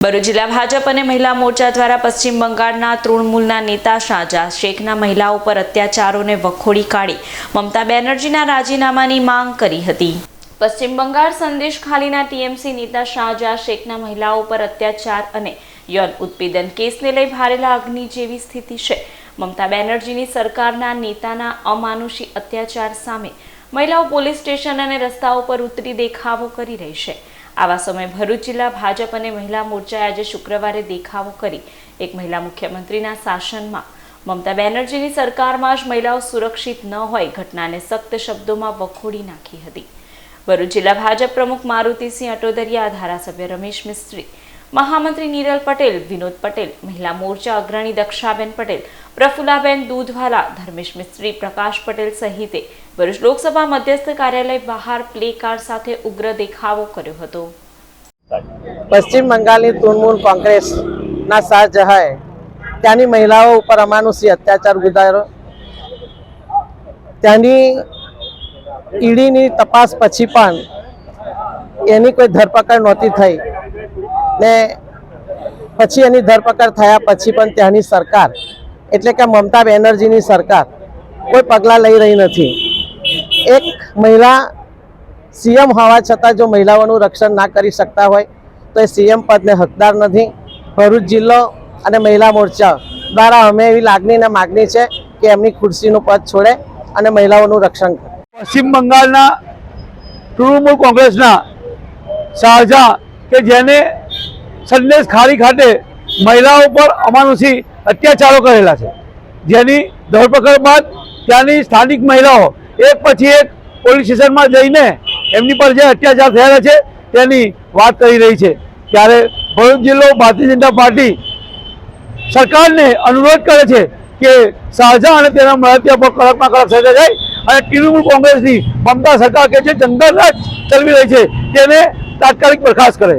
ભરૂચ જિલ્લા ભાજપ અને મહિલા મોરચા દ્વારા પશ્ચિમ બંગાળના તૃણમૂલના નેતા શાહજા શેખના મહિલાઓ પર અત્યાચારોને વખોડી કાઢી મમતા બેનર્જીના રાજીનામાની માંગ કરી હતી. પશ્ચિમ બંગાળ સંદેશ ખાલીના ટીએમસી નેતા શાહજા શેખના મહિલાઓ પર અત્યાચાર અને યૌન ઉત્પીડન કેસને લઈ ભારેલા અગ્નિ જેવી સ્થિતિ છે. મમતા બેનર્જીની સરકારના નેતાના અમાનુષી અત્યાચાર સામે મહિલાઓ પોલીસ સ્ટેશન અને રસ્તાઓ પર ઉતરી દેખાવો કરી રહી છે. આવા સમયે ભરૂચ જિલ્લા ભાજપ અને મહિલા મોરચાએ આજે શુક્રવારે દેખાવો કરી. એક મહિલા મુખ્યમંત્રીના શાસનમાં મમતા બેનર્જીની સરકારમાં જ મહિલાઓ સુરક્ષિત ન હોય ઘટનાને સખ્ત શબ્દોમાં વખોડી નાખી હતી. ભરૂચ જિલ્લા ભાજપ પ્રમુખ મારુતિસિંહ અટોદરિયા, ધારાસભ્ય રમેશ મિસ્ત્રી, મહામંત્રી નીરલ પટેલ, વિનોદ પટેલ, મહિલા મોરચા અગ્રણી દક્ષાબેન પટેલ પ્રફુલાબેન દૂધવાલા, ધર્મેશ મિસ્ત્રી, પ્રકાશ પટેલ સહિતે ભરૂચ લોકસભા મધ્યસ્થ કાર્યાલય બહાર પ્લે કાર્ડ સાથે ઉગ્ર દેખાવો કર્યો હતો. પશ્ચિમ બંગાળની તૃણમૂલ કોંગ્રેસના શાહજહાએ ત્યાંની મહિલાઓ ઉપર અમાનુષી અત્યાચાર ગુજાર્યો. ત્યાંની ઈડીની તપાસ પછી પણ એની કોઈ ધરપકડ નહોતી થઈ ને પછી એની ધરપકડ થયા પછી પણ ત્યાંની સરકાર એટલે કે મમતા બેનર્જીની સરકાર કોઈ પગલાં લઈ રહી નથી. એક મહિલા સીએમ હોવા છતાં જો મહિલાઓનું રક્ષણ ના કરી શકતા હોય, તો એ સીએમ પદને હકદાર નથી. ભરૂચ જિલ્લો અને મહિલા મોરચા દ્વારા અમે એવી લાગણી અને માગણી છે કે એમની ખુરશીનું પદ છોડે અને મહિલાઓનું રક્ષણ કરે. પશ્ચિમ બંગાળના તૃણમૂલ કોંગ્રેસના શાહજહાં કે જેને સંદેશ ખારી ખાતે મહિલાઓ પર અમાનુષી અત્યાચારો કરેલા છે. જેની ધરપકડ બાદ ત્યાંની સ્થાનિક મહિલાઓ, એક પછી એક પોલીસ સ્ટેશનમાં જઈને એમની પર જે અત્યાચાર થયેલા છે, તેની વાત કરી રહી છે. ત્યારે ભરૂચ જિલ્લો ભારતીય જનતા પાર્ટી સરકારને અનુરોધ કરે છે કે શાહજહાં અને તેના મળતિયા પર કડકમાં કડક સજા જાય અને તૃણમૂલ કોંગ્રેસની મમતા સરકાર કે જે જંગલ રાજ ચલાવી રહી છે, તેને તાત્કાલિક બરખાસ્ત કરે.